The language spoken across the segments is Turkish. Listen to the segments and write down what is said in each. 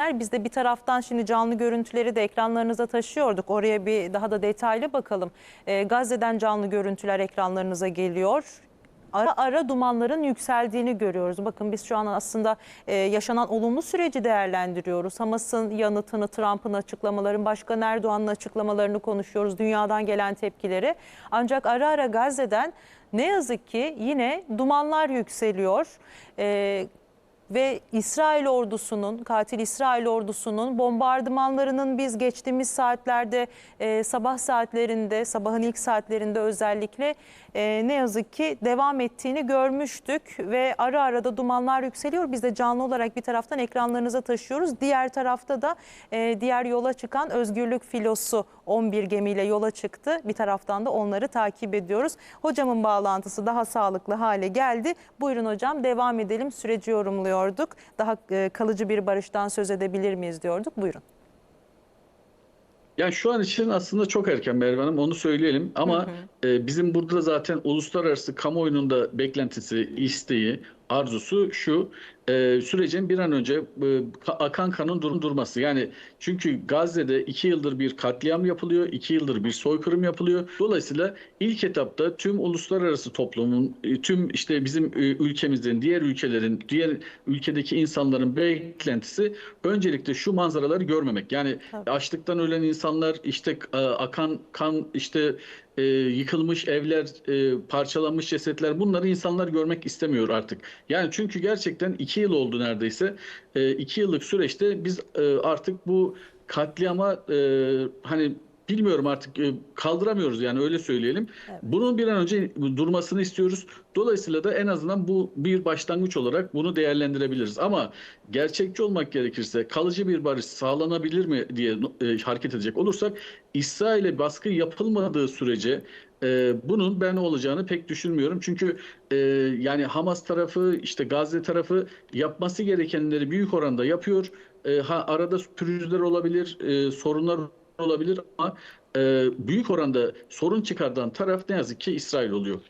Biz de bir taraftan şimdi canlı görüntüleri de ekranlarınıza taşıyorduk. Oraya bir daha da detaylı bakalım. Ee, Gazze'den canlı görüntüler ekranlarınıza geliyor. Ara ara dumanların yükseldiğini görüyoruz. Bakın biz şu an aslında e, yaşanan olumlu süreci değerlendiriyoruz. Hamas'ın yanıtını, Trump'ın açıklamaların, Başkan Erdoğan'ın açıklamalarını konuşuyoruz. Dünyadan gelen tepkileri. Ancak ara ara Gazze'den ne yazık ki yine dumanlar yükseliyor. Ee, ve İsrail ordusunun, katil İsrail ordusunun bombardımanlarının biz geçtiğimiz saatlerde, e, sabah saatlerinde, sabahın ilk saatlerinde özellikle e, ne yazık ki devam ettiğini görmüştük. Ve ara ara da dumanlar yükseliyor. Biz de canlı olarak bir taraftan ekranlarınıza taşıyoruz. Diğer tarafta da e, diğer yola çıkan Özgürlük Filosu 11 gemiyle yola çıktı. Bir taraftan da onları takip ediyoruz. Hocamın bağlantısı daha sağlıklı hale geldi. Buyurun hocam devam edelim. Süreci yorumluyorduk. Daha e, kalıcı bir barıştan söz edebilir miyiz diyorduk. Buyurun. Yani şu an için aslında çok erken Merve Hanım onu söyleyelim ama e, bizim burada da zaten uluslararası kamuoyunun da beklentisi, isteği, arzusu şu e, sürecin bir an önce e, ka- akan kanın dur- durması. Yani çünkü Gazze'de iki yıldır bir katliam yapılıyor, iki yıldır bir soykırım yapılıyor. Dolayısıyla ilk etapta tüm uluslararası toplumun, e, tüm işte bizim e, ülkemizin, diğer ülkelerin, diğer ülkedeki insanların beklentisi öncelikle şu manzaraları görmemek. Yani Tabii. açlıktan ölen insanlar, işte e, akan kan, işte e, yıkılmış evler, e, parçalanmış cesetler bunları insanlar görmek istemiyor artık. Yani çünkü gerçekten iki yıl oldu neredeyse. E, iki yıllık süreçte biz e, artık bu katliama e, hani bilmiyorum artık e, kaldıramıyoruz yani öyle söyleyelim. Evet. Bunun bir an önce durmasını istiyoruz. Dolayısıyla da en azından bu bir başlangıç olarak bunu değerlendirebiliriz. Ama gerçekçi olmak gerekirse kalıcı bir barış sağlanabilir mi diye e, hareket edecek olursak İsrail'e baskı yapılmadığı sürece e, bunun ben olacağını pek düşünmüyorum. Çünkü e, yani Hamas tarafı işte Gazze tarafı yapması gerekenleri büyük oranda yapıyor. E, ha, arada pürüzler olabilir, e, sorunlar olabilir ama e, büyük oranda sorun çıkardan taraf ne yazık ki İsrail oluyor.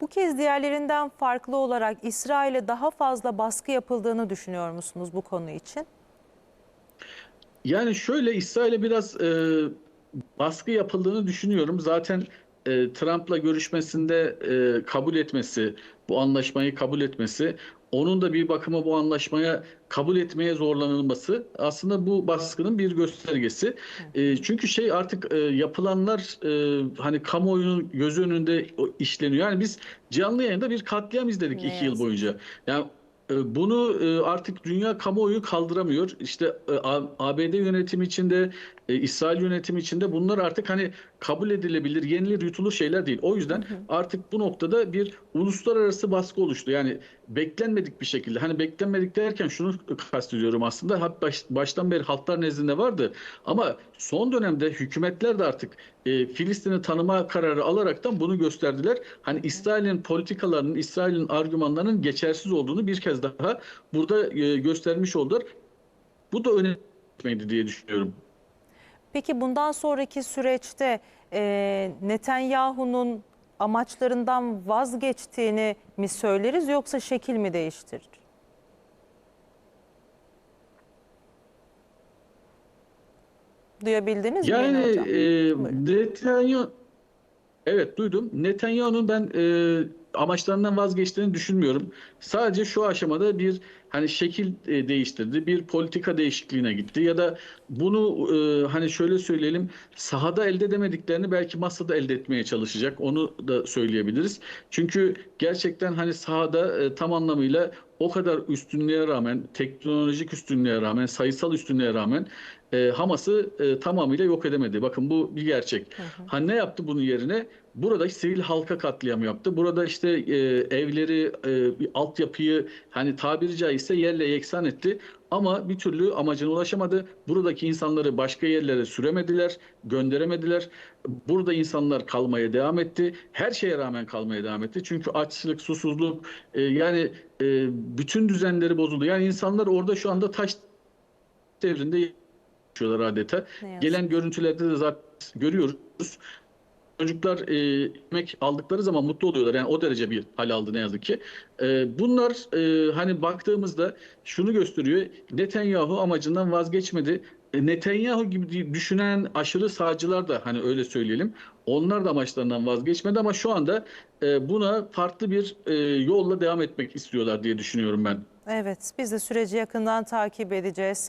Bu kez diğerlerinden farklı olarak İsrail'e daha fazla baskı yapıldığını düşünüyor musunuz bu konu için? Yani şöyle İsrail'e biraz e, baskı yapıldığını düşünüyorum. Zaten e, Trump'la görüşmesinde e, kabul etmesi, bu anlaşmayı kabul etmesi, onun da bir bakıma bu anlaşmaya kabul etmeye zorlanılması aslında bu baskının bir göstergesi. E, çünkü şey artık e, yapılanlar e, hani kamuoyunun göz önünde işleniyor. Yani biz canlı yayında bir katliam izledik Ne iki yıl boyunca. Yani Bunu e, artık dünya kamuoyu kaldıramıyor. İşte e, ABD yönetimi içinde, e, İsrail yönetimi içinde bunlar artık hani kabul edilebilir, yenilir, yutulur şeyler değil. O yüzden artık bu noktada bir uluslararası baskı oluştu. Yani beklenmedik bir şekilde. Hani beklenmedik derken şunu kastediyorum aslında. Baştan beri halklar nezdinde vardı. Ama son dönemde hükümetler de artık e, Filistin'i tanıma kararı alaraktan bunu gösterdiler. Hani İsrail'in politikalarının, İsrail'in argümanlarının geçersiz olduğunu bir kez daha burada e, göstermiş oldular. Bu da önemliydi diye düşünüyorum. Peki bundan sonraki süreçte e, Netanyahu'nun amaçlarından vazgeçtiğini mi söyleriz yoksa şekil mi değiştirir? Duyabildiniz mi Yani e. Netanyahu evet duydum. Netanyahu'nun ben e, amaçlarından vazgeçtiğini düşünmüyorum. Sadece şu aşamada bir hani şekil e, değiştirdi, bir politika değişikliğine gitti ya da bunu e, hani şöyle söyleyelim sahada elde edemediklerini belki masada elde etmeye çalışacak. Onu da söyleyebiliriz. Çünkü gerçekten hani sahada e, tam anlamıyla o kadar üstünlüğe rağmen, teknolojik üstünlüğe rağmen, sayısal üstünlüğe rağmen e, Hamas'ı e, tamamıyla yok edemedi. Bakın bu bir gerçek. Ha ne yaptı bunun yerine? Burada sivil halka katliam yaptı. Burada işte e, evleri, e, bir altyapıyı hani tabiri caizse yerle yeksan etti. Ama bir türlü amacına ulaşamadı. Buradaki insanları başka yerlere süremediler, gönderemediler. Burada insanlar kalmaya devam etti. Her şeye rağmen kalmaya devam etti. Çünkü açlık, susuzluk, e, yani e, bütün düzenleri bozuldu. Yani insanlar orada şu anda taş devrinde yaşıyorlar adeta. Gelen görüntülerde de zaten görüyoruz. Çocuklar e, yemek aldıkları zaman mutlu oluyorlar. Yani o derece bir hal aldı ne yazık ki. E, bunlar e, hani baktığımızda şunu gösteriyor. Netanyahu amacından vazgeçmedi. E, Netanyahu gibi düşünen aşırı sağcılar da hani öyle söyleyelim. Onlar da amaçlarından vazgeçmedi ama şu anda e, buna farklı bir e, yolla devam etmek istiyorlar diye düşünüyorum ben. Evet, biz de süreci yakından takip edeceğiz.